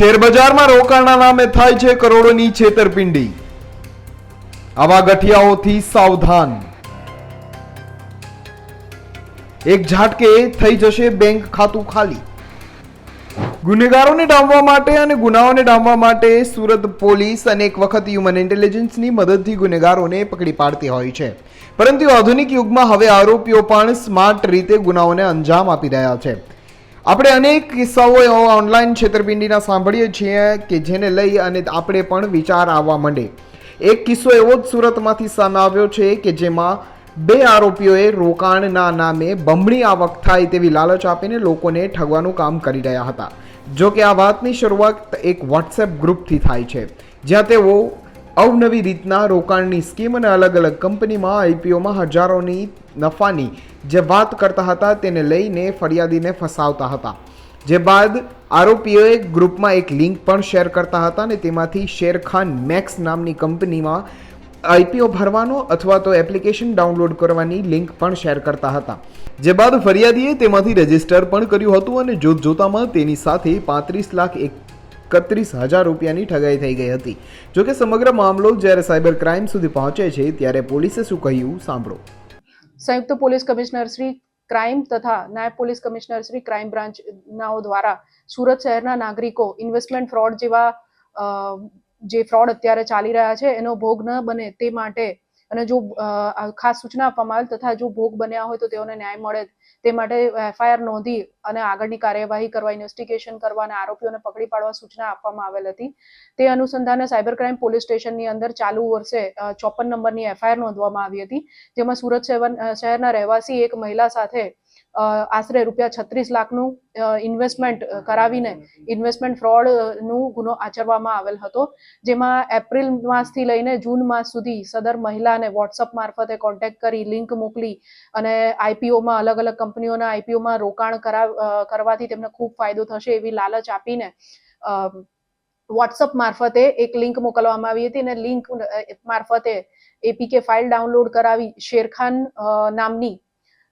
શેરબજારમાં રોકાણના નામે થાય છે કરોડોની છેતરપિંડી. આવા ગઠિયાઓથી સાવધાન. એક ઝાટકે થઈ જશે બેંક ખાતું ખાલી. ગુનેગારોને ડામવા માટે અને ગુનાઓને ડામવા માટે સુરત પોલીસ અનેક વખત હ્યુમન ઇન્ટેલિજન્સની મદદથી ગુનેગારોને પકડી પાડતી હોય છે. પરંતુ આધુનિક યુગમાં હવે આરોપીઓ પણ સ્માર્ટ રીતે ગુનાઓને અંજામ આપી રહ્યા છે. આપણે અનેક કિસ્સાઓ એવા ઓનલાઈન છેતરપિંડીના સાંભળીએ છીએ કે જેને લઈ અને આપણે પણ વિચાર આવવા માંડે. એક કિસ્સો એવો જ સુરતમાંથી સામે આવ્યો છે કે જેમાં બે આરોપીઓએ રોકાણના નામે બમણી આવક થાય તેવી લાલચ આપીને લોકોને ઠગવાનું કામ કરી રહ્યા હતા. જો કે આ વાતની શરૂઆત એક વોટ્સએપ ગ્રુપથી થાય છે, જ્યાં તેઓ અવનવી રીતના રોકાણની સ્કીમ અને અલગ અલગ કંપનીમાં આઈપીઓમાં હજારોની નફાની જે વાત કરતા હતા તેને લઈને ફરિયાદીને ફસાવતા હતા. જે બાદ આરોપીઓએ ગ્રુપમાં એક લિંક પણ શેર કરતા હતા અને તેમાંથી શેરખાન મેક્સ નામની કંપનીમાં આઈપીઓ ભરવાનો અથવા તો એપ્લિકેશન ડાઉનલોડ કરવાની લિંક પણ શેર કરતા હતા. જે બાદ ફરિયાદીએ તેમાંથી રજિસ્ટર પણ કર્યું હતું અને જોત જોતામાં તેની સાથે પાંત્રીસ લાખ એકત્રીસ હજાર રૂપિયાની ઠગાઈ થઈ ગઈ હતી. જોકે સમગ્ર મામલો જ્યારે સાયબર ક્રાઇમ સુધી પહોંચે છે ત્યારે પોલીસે શું કહ્યું, સાંભળો. સંયુક્ત પોલીસ કમિશનર શ્રી ક્રાઇમ તથા નાયબ police commissioner Shri crime branch નાઓ દ્વારા સુરત શહેરના નાગરિકો ઇન્વેસ્ટમેન્ટ ફ્રોડ જેવા જે ફ્રોડ અત્યારે ચાલી રહ્યા છે, એનો ભોગ ન બને તે માટે અને જો ખાસ સૂચના આપવામાં આવેલ તથા જો ભોગ બન્યા હોય તો તેઓને ન્યાય મળે તે માટે એફઆઈઆર નોંધી અને આગળની કાર્યવાહી કરવા, ઇન્વેસ્ટિગેશન કરવા અને આરોપીઓને પકડી પાડવા સૂચના આપવામાં આવેલ હતી. તે અનુસંધાને સાયબર ક્રાઇમ પોલીસ સ્ટેશનની અંદર ચાલુ વર્ષે ચોપન નંબરની એફઆઈઆર નોંધવામાં આવી હતી, જેમાં સુરત શહેર- શહેરના રહેવાસી એક મહિલા સાથે આશરે રૂપિયા છત્રીસ લાખનું ઇન્વેસ્ટમેન્ટ કરાવીને ઇન્વેસ્ટમેન્ટ ફ્રોડનું ગુનો આચરવામાં આવેલ હતો. જેમાં એપ્રિલ માસથી લઈને જૂન માસ સુધી સદર મહિલાને વોટ્સઅપ મારફતે કોન્ટેક્ટ કરી લિંક મોકલી અને આઈપીઓમાં અલગ અલગ કંપનીઓના આઈપીઓમાં રોકાણ કરાવ કરવાથી તેમને ખૂબ ફાયદો થશે એવી લાલચ આપીને વોટ્સઅપ મારફતે એક લિંક મોકલવામાં આવી હતી અને લિંક મારફતે એપીકે ફાઇલ ડાઉનલોડ કરાવી. શેરખાન નામની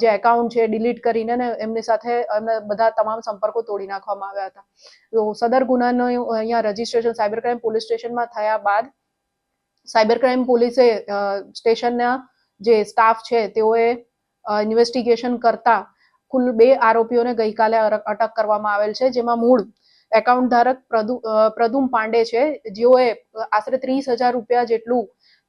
જે એકાઉન્ટ છે ડિલીટ કરીને ને એમની સાથે એમના બધા તમામ સંપર્કો તોડી નાખવામાં આવ્યા હતા. તો સદર ગુનાનો અહીંયા રજીસ્ટ્રેશન સાયબર ક્રાઇમ પોલીસ સ્ટેશનમાં થયા બાદ સાયબર ક્રાઇમ પોલીસે સ્ટેશનના જે સ્ટાફ છે તેઓએ ઇન્વેસ્ટિગેશન કરતા કુલ બે આરોપીઓને ગઈકાલે અટક કરવામાં આવેલ છે, જેમાં મૂળ એકાઉન્ટ ધારક પ્રદુ પ્રદુમ પાંડે છે, જેઓએ આશરે ત્રીસ હજાર રૂપિયા જેટલું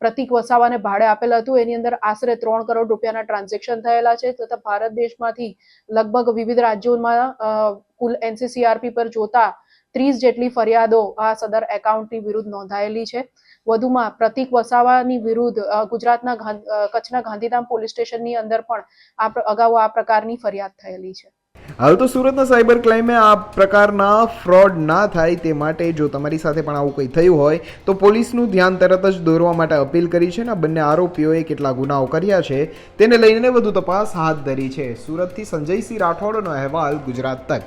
પ્રતિક વસાવાને ભાડે આપેલ હતું. એની અંદર આશરે ત્રણ કરોડ રૂપિયાના ટ્રાન્ઝેક્શન થયેલા છે તથા ભારત દેશમાંથી લગભગ વિવિધ રાજ્યોમાં કુલ એનસીસીઆરપી પર જોતા ત્રીસ જેટલી ફરિયાદો આ સદર એકાઉન્ટની વિરુદ્ધ નોંધાયેલી છે. વધુમાં પ્રતિક વસાવાની વિરુદ્ધ ગુજરાતના કચ્છના ગાંધીધામ પોલીસ સ્ટેશનની અંદર પણ આ અગાઉ આ પ્રકારની ફરિયાદ થયેલી છે. હાલ તો સુરતના સાયબર ક્રાઇમે આ પ્રકારના ફ્રોડ ના થાય તે માટે જો તમારી સાથે પણ આવું કંઈ થયું હોય, તો પોલીસનું ધ્યાન તરત જ દોરવા માટે અપીલ કરી છે અને બંને આરોપીઓએ કેટલા ગુનાઓ કર્યા છે, તેને લઈને વધુ તપાસ હાથ ધરી છે. સુરતથી સંજયસિંહ રાઠોડનો અહેવાલ ગુજરાત તક.